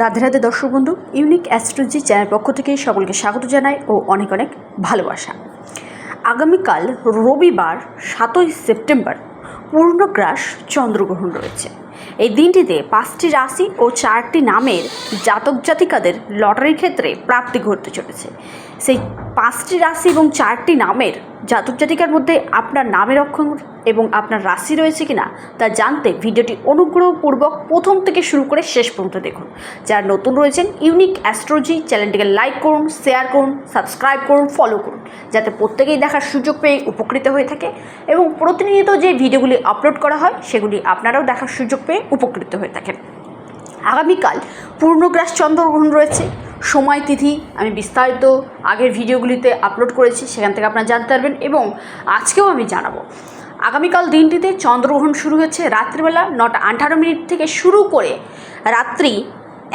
রাধে রাধে দর্শক বন্ধু unique astrology channel পক্ষ থেকে সকলকে স্বাগত জানাই ও অনেক অনেক ভালোবাসা। আগামীকাল রবিবার সাতই সেপ্টেম্বর পূর্ণগ্রাস চন্দ্রগ্রহণ রয়েছে। এই দিনটিতে পাঁচটি রাশি ও চারটি নামের জাতক জাতিকাদের লটারির ক্ষেত্রে প্রাপ্তি ঘটতে চলেছে। সেই পাঁচটি রাশি এবং চারটি নামের জাতক জাতিকার মধ্যে আপনার নামের অক্ষর এবং আপনার রাশি রয়েছে কিনা তা জানতে ভিডিওটি অনুগ্রহপূর্বক প্রথম থেকে শুরু করে শেষ পর্যন্ত দেখুন। যারা নতুন রয়েছেন ইউনিক অ্যাস্ট্রোলজি চ্যানেলটিকে লাইক করুন শেয়ার করুন সাবস্ক্রাইব করুন ফলো করুন, যাতে প্রত্যেকেই দেখার সুযোগ পেয়ে উপকৃত হয়ে থাকে এবং প্রতিনিয়ত যে ভিডিওগুলি আপলোড করা হয়, সেগুলি আপনারাও দেখার সুযোগ পেয়ে উপকৃত হয়ে থাকেন। আগামীকাল পূর্ণগ্রাস চন্দ্রগ্রহণ রয়েছে। সময় তিথি আমি বিস্তারিত আগের ভিডিওগুলিতে আপলোড করেছি, সেখান থেকে আপনারা জানতে পারবেন এবং আজকেও আমি জানাব। আগামীকাল দিনটিতে চন্দ্রগ্রহণ শুরু হচ্ছে রাত্রিবেলা নটা আঠারো মিনিট থেকে শুরু করে রাত্রি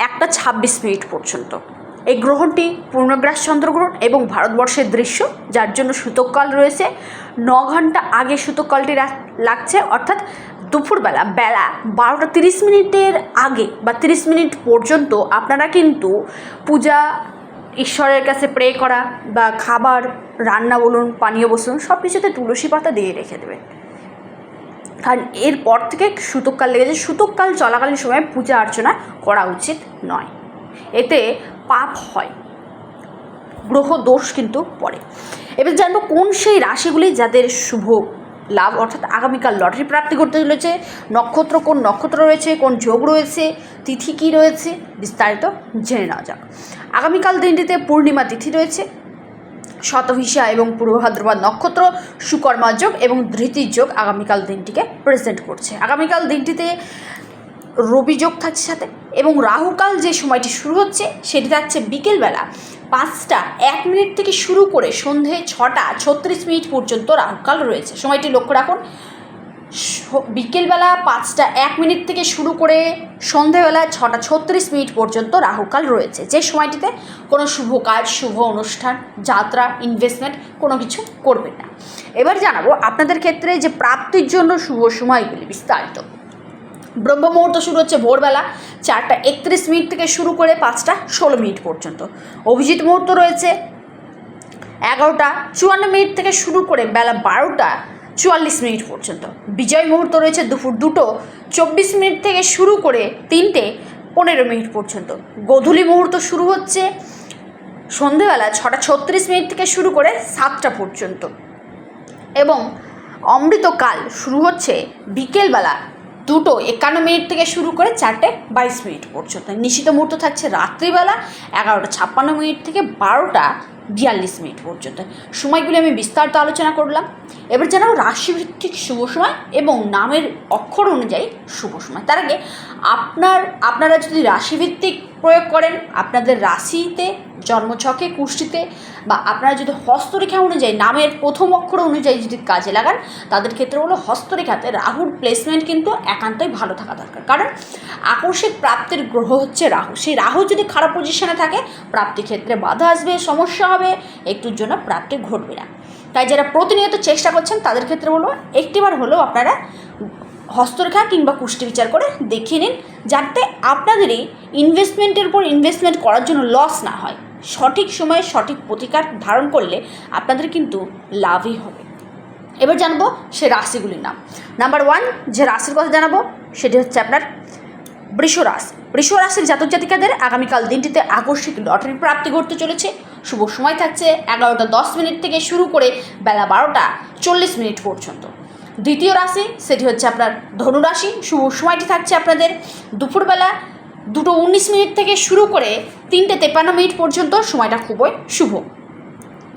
একটা ছাব্বিশ মিনিট পর্যন্ত। এই গ্রহণটি পূর্ণগ্রাস চন্দ্রগ্রহণ এবং ভারতবর্ষের দৃশ্য, যার জন্য সূতককাল রয়েছে। ন ঘণ্টা আগে সূতককালটি লাগছে, অর্থাৎ দুপুরবেলা, বেলা বারোটা তিরিশ মিনিটের আগে বা তিরিশ মিনিট পর্যন্ত আপনারা কিন্তু পূজা, ঈশ্বরের কাছে প্রে করা বা খাবার, রান্না বলুন, পানীয় বসুন সব কিছুতে তুলসী পাতা দিয়ে রেখে দেবেন। কারণ এরপর থেকে সুতককাল লেগেছে সুতককাল চলাকালীন সময় পূজা অর্চনা করা উচিত নয়। এতে পাপ হয়। গ্রহ দোষ কিন্তু পড়ে। এবার জানব কোন সেই রাশিগুলি যাদের শুভ লাভ অর্থাৎ আগামীকাল লটারি প্রাপ্তি করতে চলেছে। নক্ষত্র কোন নক্ষত্র রয়েছে, কোন যোগ রয়েছে, তিথি কী রয়েছে, বিস্তারিত জেনে নেওয়া যাক। আগামীকাল দিনটিতে পূর্ণিমা তিথি রয়েছে, শতভিসা এবং পূর্ব ভাদ্রপদ নক্ষত্র, সুকর্মা যোগ এবং ধৃতির যোগ আগামীকাল দিনটিকে প্রেজেন্ট করছে। আগামীকাল দিনটিতে রবি যোগ থাকছে সাথে এবং রাহুকাল যে সময়টি শুরু হচ্ছে, সেটি থাকছে বিকেলবেলা। পাঁচটা, এক মিনিট থেকে শুরু করে সন্ধে ছটা, ছত্রিশ মিনিট পর্যন্ত রাহুকাল রয়েছে। সময়টি লক্ষ্য রাখুন বিকেলবেলা পাঁচটা, এক মিনিট থেকে শুরু করে সন্ধেবেলা ছটা, ছত্রিশ মিনিট পর্যন্ত রাহুকাল রয়েছে। যে সময়টিতে কোনো শুভ কাজ, শুভ অনুষ্ঠান, যাত্রা ইনভেস্টমেন্ট কোনো কিছু করবেন না। এবার জানাব আপনাদের ক্ষেত্রে যে প্রাপ্তির জন্য শুভ সময়গুলি বিস্তারিত। ব্রহ্ম মুহূর্ত শুরু হচ্ছে ভোরবেলা চারটা একত্রিশ মিনিট থেকে শুরু করে পাঁচটা ষোলো মিনিট পর্যন্ত। অভিজিৎ মুহূর্ত রয়েছে এগারোটা চুয়ান্ন মিনিট থেকে শুরু করে বেলা বারোটা চুয়াল্লিশ মিনিট পর্যন্ত। বিজয় মুহূর্ত রয়েছে দুপুর দুটো চব্বিশ মিনিট থেকে শুরু করে তিনটে পনেরো মিনিট পর্যন্ত। গোধূলি মুহূর্ত শুরু হচ্ছে সন্ধেবেলা ছটা ছত্রিশ মিনিট থেকে শুরু করে সাতটা পর্যন্ত। এবং অমৃতকাল শুরু হচ্ছে বিকেলবেলা দুটো একান্ন মিনিট থেকে শুরু করে চারটে বাইশ মিনিট পর্যন্ত। নিশ্চিত মুহূর্ত থাকছে রাত্রিবেলা এগারোটা ছাপ্পান্ন মিনিট থেকে বারোটা বিয়াল্লিশ মিনিট পর্যন্ত। সময়গুলি আমি বিস্তারিত আলোচনা করলাম। এবার জানাব রাশিভিত্তিক শুভ সময় এবং নামের অক্ষর অনুযায়ী শুভ সময়। তার আগে আপনার, আপনারা যদি রাশিভিত্তিক প্রয়োগ করেন, আপনাদের রাশিতে, জন্মছকে কুষ্টিতে বা আপনারা যদি হস্তরেখা অনুযায়ী, নামের প্রথম অক্ষর অনুযায়ী যদি কাজে লাগান, তাদের ক্ষেত্রে হলো হস্তরেখাতে রাহুর প্লেসমেন্ট কিন্তু একান্তই ভালো থাকা দরকার। কারণ আকস্মিক প্রাপ্তির গ্রহ হচ্ছে রাহু। সেই রাহু যদি খারাপ পজিশনে থাকে প্রাপ্তি ক্ষেত্রে বাধা আসবে, সমস্যা হবে, একটুর জন্য প্রাপ্তি ঘটবে না। তাই যারা প্রতিনিয়ত চেষ্টা করছেন, তাদের ক্ষেত্রে হলো একটিবার হলেও আপনারা হস্তরেখা কিংবা কুষ্টি বিচার করে দেখিয়ে নিন যাতে আপনাদেরই ইনভেস্টমেন্টের উপর ইনভেস্টমেন্ট করার জন্য লস না হয়। সঠিক সময়ে সঠিক প্রতিকার ধারণ করলে আপনাদের কিন্তু লাভই হবে। এবার জানব সে রাশিগুলির নাম। নাম্বার ওয়ান যে রাশির কথা জানাব, সেটি হচ্ছে আপনার বৃষ রাশি বৃষ রাশির জাতক জাতিকাদের আগামীকাল দিনটিতে আকস্মিক লটারি প্রাপ্তি ঘটতে চলেছে। শুভ সময় থাকছে এগারোটা দশ মিনিট থেকে শুরু করে বেলা বারোটা চল্লিশ মিনিট পর্যন্ত। দ্বিতীয় রাশি, সেটি হচ্ছে আপনার ধনুরাশি শুভ সময়টি থাকছে আপনাদের দুপুরবেলা দুটো উনিশ মিনিট থেকে শুরু করে তিনটে তেপান্ন মিনিট পর্যন্ত সময়টা খুবই শুভ।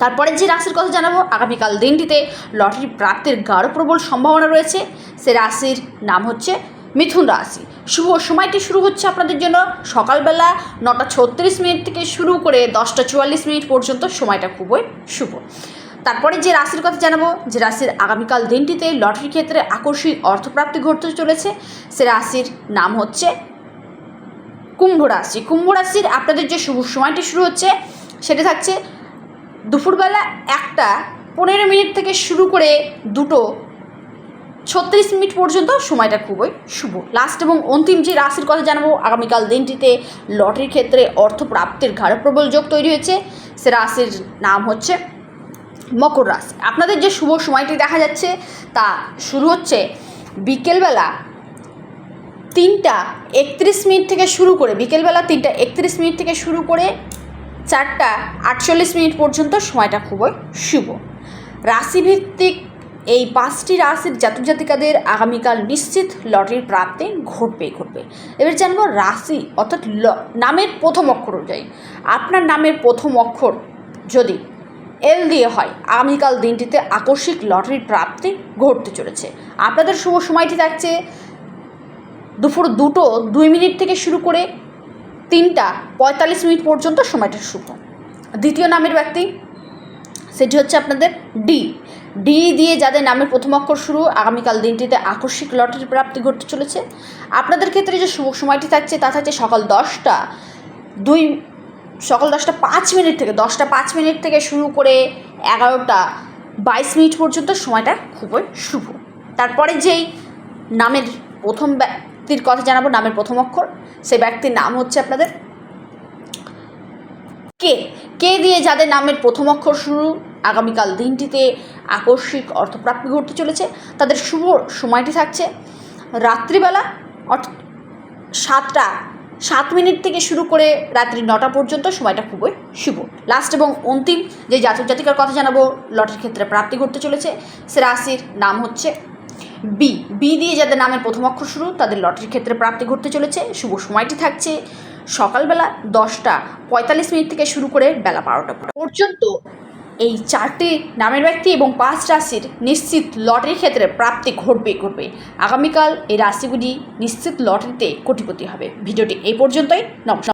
তারপরে যে রাশির কথা জানাব, আগামীকাল দিনটিতে লটারি প্রাপ্তির গাঢ় প্রবল সম্ভাবনা রয়েছে। সে রাশির নাম হচ্ছে মিথুন রাশি। শুভ সময়টি শুরু হচ্ছে আপনাদের জন্য সকালবেলা নটা ছত্রিশ মিনিট থেকে শুরু করে দশটা চুয়াল্লিশ মিনিট পর্যন্ত সময়টা খুবই শুভ। তারপরে যে রাশির কথা জানাব, যে রাশির আগামীকাল দিনটিতে লটারি ক্ষেত্রে আকস্মিক অর্থপ্রাপ্তি ঘটতে চলেছে। সে রাশির নাম হচ্ছে কুম্ভ রাশি। কুম্ভ রাশির আপনাদের যে শুভ সময়টি শুরু হচ্ছে, সেটা থাকছে দুপুরবেলা একটা পনেরো মিনিট থেকে শুরু করে দুটো ছত্রিশ মিনিট পর্যন্ত সময়টা খুবই শুভ। লাস্ট এবং অন্তিম যে রাশির কথা জানাব, আগামীকাল দিনটিতে লটারির ক্ষেত্রে অর্থ প্রাপ্তির যোগ তৈরি হয়েছে। সে রাশির নাম হচ্ছে মকর রাশি। আপনাদের যে শুভ সময়টি দেখা যাচ্ছে, তা শুরু হচ্ছে বিকেলবেলা তিনটা একত্রিশ মিনিট থেকে শুরু করে, বিকেলবেলা তিনটা একত্রিশ মিনিট থেকে শুরু করে চারটা আটচল্লিশ মিনিট পর্যন্ত সময়টা খুবই শুভ। রাশিভিত্তিক এই পাঁচটি রাশির জাতক জাতিকাদের আগামীকাল নিশ্চিত লটারির প্রাপ্তি ঘটবে ঘটবে। এবার জানব রাশি অর্থাৎ ল- নামের প্রথম অক্ষর অনুযায়ী। আপনার নামের প্রথম অক্ষর যদি এল দিয়ে হয়। আগামীকাল দিনটিতে আকস্মিক লটারির প্রাপ্তি ঘটতে চলেছে। আপনাদের শুভ সময়টি থাকছে দুপুর দুটো দুই মিনিট থেকে শুরু করে তিনটা পঁয়তাল্লিশ মিনিট পর্যন্ত সময়টা শুভ। দ্বিতীয় নামের ব্যক্তি, সেটি হচ্ছে আপনাদের ডি। ডি দিয়ে যাদের নামের প্রথম অক্ষর শুরু, আগামীকাল দিনটিতে আকস্মিক লটারির প্রাপ্তি ঘটতে চলেছে। আপনাদের ক্ষেত্রে যে শুভ সময়টি থাকছে তা থাকছে সকাল দশটা দুই সকাল দশটা পাঁচ মিনিট থেকে, দশটা পাঁচ মিনিট থেকে শুরু করে এগারোটা বাইশ মিনিট পর্যন্ত সময়টা খুবই শুভ। তারপরে যেই নামের প্রথম ব্যক্তির কথা জানাব, নামের প্রথম অক্ষর, সেই ব্যক্তির নাম হচ্ছে আপনাদের কে। কে দিয়ে যাদের নামের প্রথম অক্ষর শুরু, আগামীকাল দিনটিতে আকস্মিক অর্থপ্রাপ্তি ঘটতে চলেছে, তাদের শুভ সময়টি থাকছে রাত্রিবেলা, অর্থাৎ সাতটা সাত মিনিট থেকে শুরু করে রাত্রি নটা পর্যন্ত সময়টা খুবই শুভ। লাস্ট এবং অন্তিম যে জাতক জাতিকার কথা জানাব, লটের ক্ষেত্রে প্রাপ্তি ঘটতে চলেছে। সে রাশির নাম হচ্ছে বি বি দিয়ে যাদের নামের প্রথম অক্ষর শুরু, তাদের লটারির ক্ষেত্রে প্রাপ্তি ঘটতে চলেছে। শুভ সময়টি থাকছে সকালবেলা দশটা পঁয়তাল্লিশ মিনিট থেকে শুরু করে বেলা বারোটা পর্যন্ত। এই চারটি নামের ব্যক্তি এবং পাঁচ রাশির নিশ্চিত লটারির ক্ষেত্রে প্রাপ্তি ঘটবে ঘটবে। আগামীকাল এই রাশিগুলি নিশ্চিত লটারিতে কোটিপতি হবে। ভিডিওটি এই পর্যন্তই। নমস্কার।